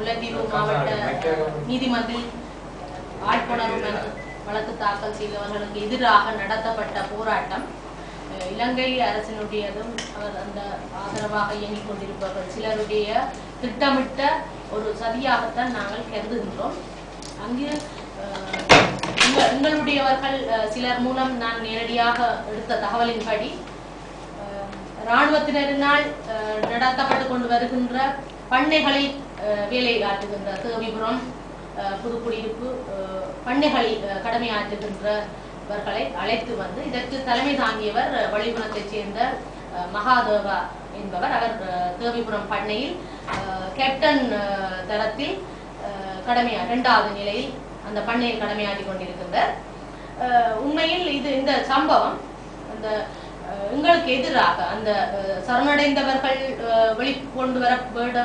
முல்லைத்தீவு மாவட்ட நீதிமன்றில் ஆட்கொணர்வு வழக்கு தாக்கல் செய்தவர்களுக்கு எதிராக நடத்தப்பட்ட போராட்டம். இலங்கை அரசினுடையதும் அவர் அந்த ஆதரவாக இயங்கிக் கொண்டிருப்பவர்கள் சிலருடைய திட்டமிட்ட ஒரு சதியாகத்தான் நாங்கள் கருதுகின்றோம். அங்கு அஹ், எங்களுடையவர்கள் சிலர் மூலம் நான் நேரடியாக எடுத்த தகவலின்படி இராணுவத்தினரினால் நடத்தப்பட்டு கொண்டு வருகின்ற பண்ணைகளை வேலை ஆற்றுகின்ற தேவிபுரம் புதுக்குடியிருப்பு பண்ணைகளில் கடமையாற்றுகின்றவர்களை அழைத்து வந்து இதற்கு தலைமை தாங்கியவர் அஹ், சேர்ந்த அஹ், மகாதேவா என்பவர். அவர் அஹ், தேவிபுரம் பண்ணையில் அஹ், கேப்டன் தரத்தில் அஹ், கடமையா இரண்டாவது நிலையில் அந்த பண்ணையில் கடமையாற்றி கொண்டிருக்கின்றார். அஹ், உண்மையில் இது இந்த சம்பவம் அந்த உங்களுக்கு எதிராக அந்த சரணடைந்தவர்கள் வெளிக்கொண்டு வர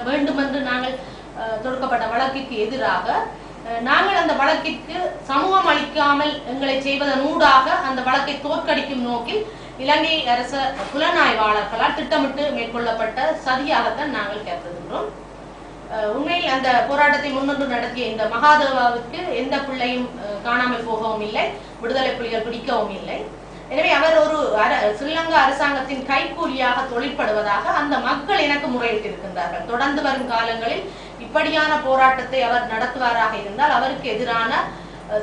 வேண்டும் என்று நாங்கள் தொடுக்கப்பட்ட வழக்கிற்கு எதிராக நாங்கள் அந்த வழக்கிற்கு சமூகம் அளிக்காமல் எங்களை செய்வதன் ஊடாக அந்த வழக்கை தோற்கடிக்கும் நோக்கில் இலங்கை அரச புலனாய்வாளர்களால் திட்டமிட்டு மேற்கொள்ளப்பட்ட சதியாகத்தான் நாங்கள் கருதுகின்றோம். உண்மையில் அந்த போராட்டத்தை முன்னின்று நடத்திய இந்த மகாதேவாவுக்கு எந்த பிள்ளையும் அஹ், காணாமல் போகவும் இல்லை விடுதலை புலிகள் பிடிக்கவும் இல்லை. எனவே அவர் ஒரு அர- ஸ்ரீலங்கா அரசாங்கத்தின் கைக்கூலியாக தொழிற்படுவதாக அந்த மக்கள் எனக்கு முறையிட்டிருக்கின்றார்கள். தொடர்ந்து வரும் காலங்களில் இப்படியான போராட்டத்தை அவர் நடத்துவாராக இருந்தால் அவருக்கு எதிரான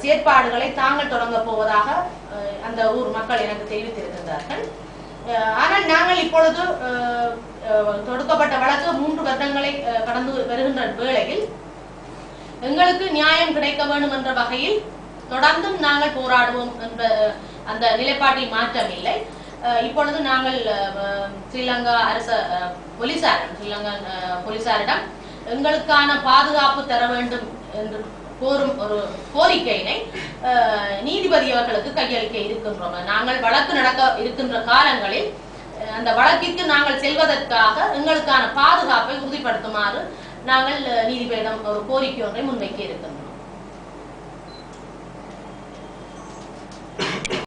செயற்பாடுகளை தாங்கள் தொடங்கப் போவதாக அஹ், அந்த ஊர் மக்கள் எனக்கு தெரிவித்திருக்கின்றார்கள். அஹ் ஆனால் நாங்கள் இப்பொழுது அஹ், அஹ், தொடுக்கப்பட்ட வழக்கு மூன்று வருடங்களை அஹ், கடந்து வருகின்ற வேளையில் எங்களுக்கு நியாயம் கிடைக்க வேண்டும் என்ற வகையில் தொடர்ந்தும் நாங்கள் போராடுவோம் என்ற அந்த நிலைப்பாட்டில் மாற்றமில்லை. அஹ், இப்பொழுது நாங்கள் ஸ்ரீலங்கா அரச போலீசாரிடம் ஸ்ரீலங்கா அஹ், போலீசாரிடம் எங்களுக்கான பாதுகாப்பு தர வேண்டும் என்று கோரும் ஒரு கோரிக்கையினை அஹ், நீதிபதி அவர்களுக்கு கையளிக்க இருக்கின்றோம். நாங்கள் வழக்கு நடக்க இருக்கின்ற காலங்களில் அஹ், அந்த வழக்கிற்கு நாங்கள் செல்வதற்காக எங்களுக்கான பாதுகாப்பை உறுதிப்படுத்துமாறு நாங்கள் நீதிபதியிடம் ஒரு கோரிக்கை ஒன்றை முன்வைக்க இருக்கின்றோம்.